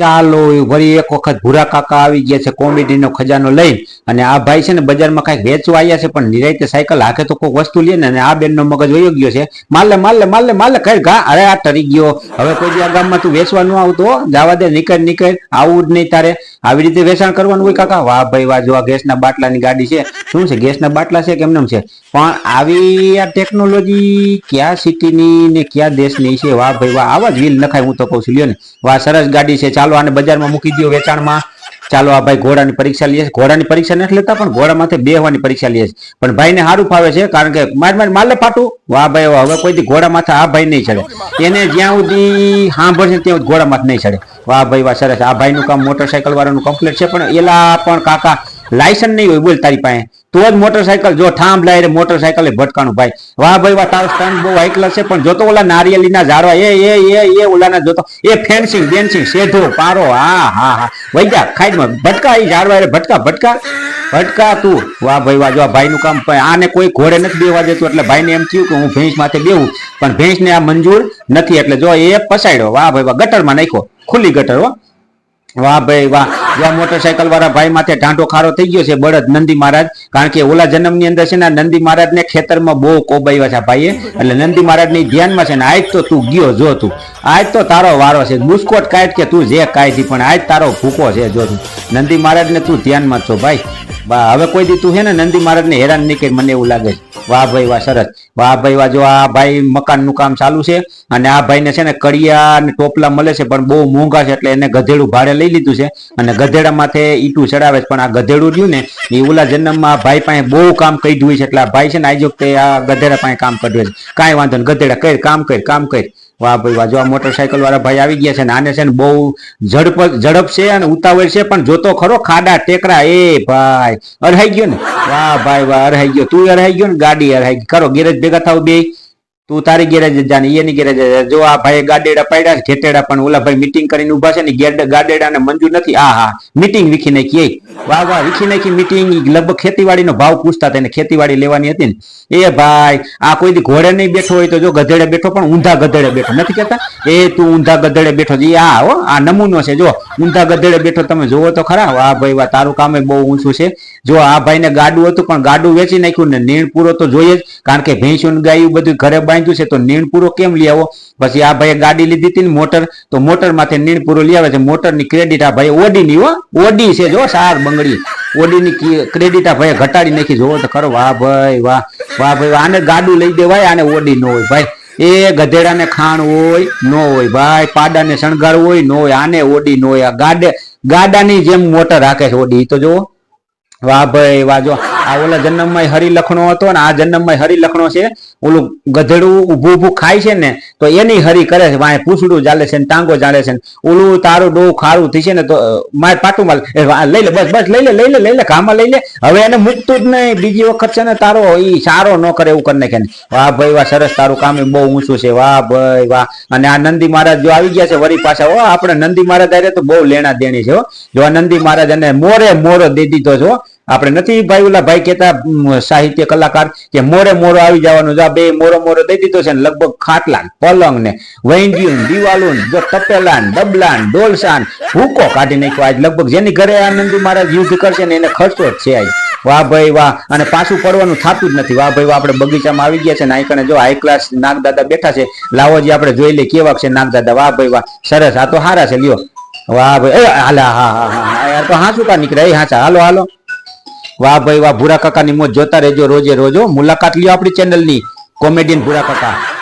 ચાલો વળી એક વખત ભૂરા કાકા આવી ગયા છે કોમેડીનો ખજાનો લઈ અને આ ભાઈ છે ને બજારમાં કાંઈક વેચવા આવ્યા છે, પણ નિરાયતે સાયકલ હાકે તો કોઈક વસ્તુ લે ને આ બેનનો મગજ વયો ગયો છે. માલે માલે માલે માલે, કઈ ઘા અરે આ ટરી ગયો. હવે કોઈ આ ગામમાં તું વેચવા ન આવતો. જવા દે, નીકળ નીકળ. આવું જ નહીં તારે. આવી રીતે વેચાણ કરવાનું હોય કાકા? વાહ ભાઈ, વાહ, જો આ ગેસના બાટલાની ગાડી છે. શું છે, ગેસના બાટલા છે કેમ છે? પણ આવી આ ટેકનોલોજી કયા સિટીની ને કયા દેશની છે? વાહ ભાઈ, વાહ, આવા જ વ્હીલ નખાય હું તો કહું છું. લ્યો ને. વાહ, સરસ ગાડી છે ચાલો આને બજારમાં મૂકી દો વેચાણમાં. ચાલો આ ભાઈ ઘોડાની પરીક્ષા લઈએ ઘોડાની પરીક્ષા નથી લેતા, પણ ઘોડા માથે બેહવાની પરીક્ષા લઈએ પણ ભાઈને સારું ફાવે છે, કારણ કે માર માર માલે ફાટું. વાહ ભાઈ, વાહ, હવે કોઈ દી ઘોડા માથે આ ભાઈ નહીં ચડે. એને જ્યાં સુધી સાંભળશે ત્યાં ઘોડા માથે નહીં ચડે. વાહ ભાઈ, વાહ, સરસ. આ ભાઈનું કામ મોટરસાયકલ વાળાનું કમ્પ્લીટ છે, પણ એલા પણ કાકા લાયસન્સ નહીં હોય, બોલ તારી પાસે. તો જ મોટરસાયકલ જો ઠામ લાય રે મોટરસાયકલ ભટકાણું, ભાઈ. વાહ ભાઈ, વાહ, તારો સ્ટન્ટ બહુ હાઈકલ છે, પણ જોતો ઓલા નારિયેલીના ઝાડવા, એ એ એ એ, ઓલાના જોતો, એ ફેન્સિંગ બેન્સિંગ સેધો, પારો, હા હા હા. વઈ જા ખાઈડમાં ભટકા એ ઝાડવા રે, ભટકા ભટકા ભટકા તું. વાહ, ભાઈ, વાહ, જો ભાઈનું કામ આને કોઈ ઘોડે નથી બેવા દેતું, એટલે ભાઈને એમ થયું કે હું ભેંસ માથે બેવું પણ ભેંસને આ મંજૂર નથી, એટલે જો એ પસાડ્યો વાહ, ભાઈ, વાહ, ગટરમાં નાખ્યો, ખુલ્લી ગટર, હો. વાહ, ભાઈ, વાહ. મોટરસાયકલ વાળા ભાઈ માથે ઢાંઢો ખારો થઈ ગયો છે, બળદ નંદી મહારાજ. કારણ કે ઓલા જન્મની અંદર છે ને નંદી મહારાજ ને ખેતરમાં બહુ કોબાવ્યા છે ભાઈએ. એટલે નંદી મહારાજની ધ્યાનમાં છે ને, આજ તો તું ગયો જો તું. આજ તો તારો વારો છે. બુસ્કોટ કાઢ કે તું જે કાઢી પણ આજ તારો ભૂકો છે જો તું. નંદી મહારાજ ને તું ધ્યાનમાં છો ભાઈ. હવે કોઈ દી તું છે ને, નંદી મહારાજ ને હેરાન નહીં કે મને એવું લાગે છે. વાહ ભાઈ, વાહ, સરસ. વાહ ભાઈ, વાહ, જો આ ભાઈ મકાનનું કામ ચાલુ છે અને આ ભાઈને છે ને કડિયા અને ટોપલા મળે છે, પણ બહુ મોંઘા છે, એટલે એને ગધેડું ભાડે લઈ લીધું છે અને ગધેડા માથે ઈટું ચડાવે છે, પણ આ ગધેડું રહ્યું ને, એ ઓલા જન્મમાં ભાઈ પાસે બહુ કામ કર્યું છે, એટલે આ ભાઈ છે ને આજ વખતે આ ગધેડા પાસે કામ કર્યું છે. કાંઈ વાંધો નહીં, ગધેડા કર, કામ કર કામ કર. વાહ ભાઈ વાહ, જો આ મોટરસાયકલ વાળા ભાઈ આવી ગયા છે ને, આને છે ને બહુ ઝડપ ઝડપ છે અને ઉતાવળ છે, પણ જોતો ખરો ખાડા ટેકરા, એ ભાઈ, અરહાઈ ગયો ને? વાહ ભાઈ વાહ, અરહાઈ ગયો, તું અરહાઈ ગયો ને? ગાડી અરહાઈ ગઈ. કરો ગેરેજ ભેગા થાવ બે. તું તારી ગેરેજ જાને, એની ગેરેજ જો આ ભાઈ ગાડેડા પાડ્યા ઘેટેડા પણ ઓલા ભાઈ મીટિંગ કરીને ઊભા છે ને ગાડેડા ને મંજૂર નથી. આ હા મીટિંગ વીખી નાખી, એ. વાહ વાહ, વીખી નાખી મીટિંગ લગભગ ખેતીવાડીનો ભાવ પૂછતા તેને ખેતીવાડી લેવાની હતી ને. એ ભાઈ, આ કોઈ ઘોડે નહીં બેઠો હોય તો જો ગધેડે બેઠો, પણ ઊંધા ગધેડે બેઠો. નથી કહેતા? એ તું ઊંધા ગધેડે બેઠો છે. આ, હો, આ નમૂનો છે. જો, ઊંધા ગધેડે બેઠો તમે જોવો તો ખરા. વાહ, ભાઈ, વાહ, તારું કામે બહુ ઊંચું છે. જો, આ ભાઈને ગાડું હતું, પણ ગાડું વેચી નાખ્યું ને, નીણ પૂરો તો જોઈએ જ. કારણ કે ભેંસું ગાયું બધું ઘરે બાંધ્યું છે, તો નીણ પૂરો કેમ લઈ આવો? પછી આ ભાઈએ ગાડી લીધી હતી મોટર, તો મોટર નીણ પૂરો લઈ આવે છે. મોટરની ક્રેડિટ આ ભાઈ ઓડીની હો. ઓડી છે જો, સાર બંગડી. ઓડીની ક્રેડિટ આ ભાઈ ઘટાડી નાખી. જોવો તો ખરો, વાહ ભાઈ, વાહ. વાહ ભાઈ. આને ગાડું લઈ દેવાય, આને ઓડી ન હોય ભાઈ. એ ગધેડાને ખાણ હોય, ન હોય ભાઈ. પાડાને શણગાર હોય, ન હોય. આને ઓડી ન હોય. ગાડે ગાડાની જેમ મોટર રાખે છે ઓડી. તો જો વાહ ભાઈ, વાહ, જો. આ ઓલા જન્મમાં હરી લખણો હતો ને આ જન્મમાં હરી લખણો છે. ઓલું ગધેડું ઊભું ઊભું ખાય છે ને તો એની હરી કરે છે. વાંહે પૂછડું ચાલે છે ને ટાંગો ચાલે છે ને. ઓલું તારું ડોહ ખારું થઈ છે ને તો અ, પાટું માલ. લઈ લે બસ બસ લઈ લે લઈ લે લઈ લે ઘામાં લઈ લે. હવે એને મૂકતું જ નહીં. બીજી વખત છે ને તારો ઈ સારો ન કરે એવું કરી નાખે ને. વાહ ભાઈ વાહ સરસ તારું કામ એ બહુ ઊંચું છે. વાહ ભાઈ વાહ. અને આ નંદી મહારાજ જો આવી ગયા છે વરી પાછા હો આપણે નંદી મહારાજ આરે તો બહુ લેણા દેણી છે જો આ નંદી મહારાજ અને મોરે મોરો દે દીધો છો આપણે નથી. ભાઈ ઓલા ભાઈ કેતા સાહિત્ય કલાકાર કે મોરે મોરો આવી જવાનું જો બે મોરો મોરો દઈ દીધો છે લગભગ ખાટલા ને, પલંગ ને વૈંડિયું ને, જો તપેલા ને, ડબલા ડોલસા ભૂકો કાઢી નાખ્યો. આજ લગભગ જેની ઘરે આનંદી મહારાજ યુદ્ધ કરશે ને એને ખર્ચો જ છે આજ. વાહ ભાઈ વાહ. અને પાછું પડવાનું થતું જ નથી. વાહ ભાઈ વાહ આપણે બગીચામાં આવી ગયા છે ને અહીં જો હાઈ ક્લાસ નાગદાદા બેઠા છે. લાવો જે આપણે જોઈ લઈએ કેવા છે નાગદાદા. વાહ ભાઈ વાહ. સરસ. આ તો હારા છે. લ્યો. વાહ ભાઈ. હાલા હા હા હા યાર તો હાસું કા નીકળે હાચા હાલો હાલો. વાહ ભાઈ વાહ, ભૂરા કાકાની મોત જોતા રહેજો રોજે રોજો મુલાકાત લ્યો આપણી ચેનલની કોમેડિયન ભૂરા કાકા.